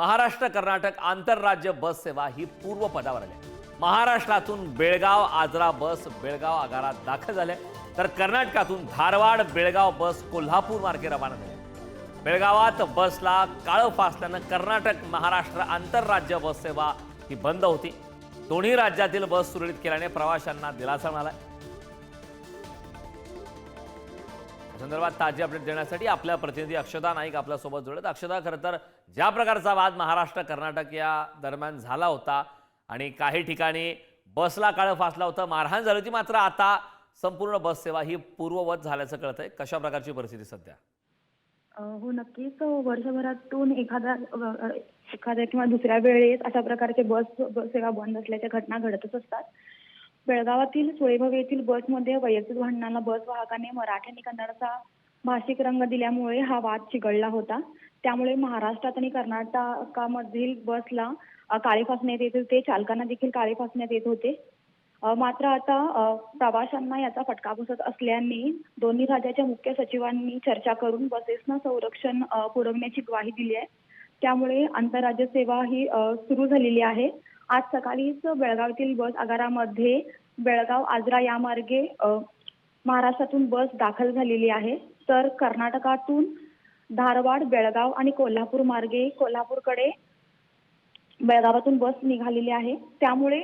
महाराष्ट्र कर्नाटक आंतरराज्य बस सेवा ही पूर्वपदावर आली. आहे. महाराष्ट्रातून बेळगाव आजरा बस बेळगाव आगारात दाखल झाल्या. तर कर्नाटकातून धारवाड बेळगाव बस कोल्हापूर मार्गे रवाना झाल्या. बेळगावात बसला काळं फासल्यानं कर्नाटक महाराष्ट्र आंतरराज्य बस सेवा ही बंद होती. दोन्ही राज्यातील बस सुरळीत केल्याने प्रवाशांना दिलासा मिळाला. संदर्भात ताजी अपडेट देण्यासाठी आपल्या प्रतिनिधी अक्षदा नाईक आपल्यासोबत जोडत अक्षदा खरं तर ज्या प्रकारचा वाद महाराष्ट्र कर्नाटक या दरम्यान झाला होता आणि काही ठिकाणी बसला काळं फासला होतं मारहाण झाली होती मात्र आता संपूर्ण बस सेवा ही पूर्ववत झाल्याचं कळतंय. कशा प्रकारची परिस्थिती सध्या? हो नक्कीच. वर्षभरातून एखादा एखाद्या किंवा दुसऱ्या वेळेस अशा प्रकारचे बस बस सेवा बंद असल्याच्या घटना घडतच असतात. बेळगावातील सुळेभव येथील बसमध्ये वैयक्तिक भांडणाला बस वाहकाने मराठी आणि कन्नडचा भाषिक रंग दिल्यामुळे हा वाद चिघळला होता. त्यामुळे महाराष्ट्रात आणि कर्नाटकामधील बसला काळे फासण्यात येत होते. चालकांना देखील काळे फासण्यात येत होते. मात्र आता प्रवाशांना याचा फटका बसत असल्याने दोन्ही राज्याच्या मुख्य सचिवांनी चर्चा करून बसेसना संरक्षण पुरवण्याची ग्वाही दिली आहे. त्यामुळे आंतरराज्य सेवा ही सुरू झालेली आहे. आज सकाळीच बेळगावातील बस आगारामध्ये बेळगाव आजरा या मार्गे महाराष्ट्रातून बस दाखल झालेली आहे. तर कर्नाटकातून धारवाड बेळगाव आणि कोल्हापूर मार्गे कोल्हापूरकडे बेळगावातून बस निघालेली आहे. त्यामुळे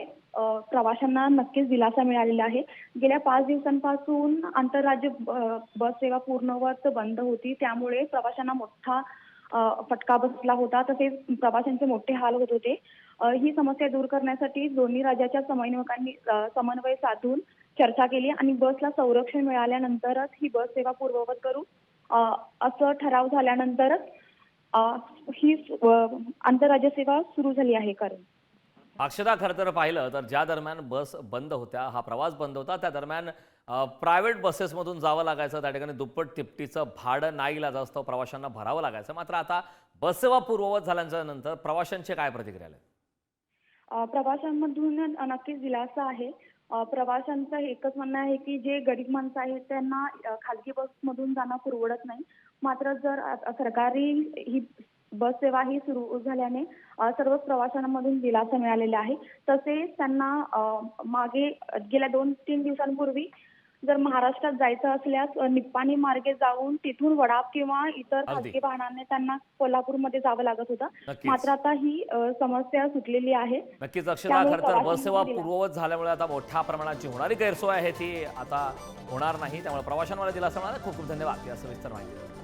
प्रवाशांना नक्कीच दिलासा मिळालेला आहे. गेल्या पाच दिवसांपासून आंतरराज्य बस सेवा पूर्णवत बंद होती. त्यामुळे प्रवाशांना मोठा फटका बसला होता. तसेच प्रवाशांचे मोठे हाल होत होते. ही समस्या दूर करण्यासाठी दोन्ही राज्याच्या समन्वयकांनी समन्वय साधून चर्चा केली आणि बसला संरक्षण मिळाल्यानंतरच ही बस सेवा पूर्ववत करू. अ, असं ठराव झाल्यानंतरच ही आंतरराज्य सेवा सुरू झाली आहे कारण. अक्षदा खरं तर पाहिलं तर ज्या दरम्यान बस बंद होत्या हा प्रवास बंद होता त्या दरम्यान प्रायव्हेट बसेसमधून जावं लागायचं त्या ठिकाणी दुप्पट तिपटीचं भाडं नाही असतं प्रवाशांना भरावं लागायचं. मात्र आता बससेवा पूर्ववत झाल्याच्यानंतर प्रवाशांचे काय प्रतिक्रिया आल्या प्रवाशांमधून नक्कीच दिलासा आहे. प्रवाशांचं एकच म्हणणं आहे की जे गरीब माणसं आहेत त्यांना खाजगी बसमधून जाणं परवडत नाही. मात्र जर सरकारी ही बस सेवा ही सुरू झाल्याने सर्व सर्वच प्रवाशांमधून दिलासा मिळालेला आहे. तसेच त्यांना मागे गेल्या दोन तीन दिवसांपूर्वी जर महाराष्ट्रात जायचं असल्यास निप्पाणी मार्गे जाऊन तिथून वडाप किंवा इतर. खाजगी वाहनाने त्यांना कोल्हापूरमध्ये जावं लागत होतं. मात्र आता ही समस्या सुटलेली आहे नक्कीच अक्षता खरं तर बससेवा दिला. पूर्ववत झाल्यामुळे आता मोठ्या प्रमाणात जी होणारी गैरसोय आहे ती आता होणार नाही त्यामुळे प्रवाशांना दिलासा मिळाला खूप खूप धन्यवाद या सविस्तर माहिती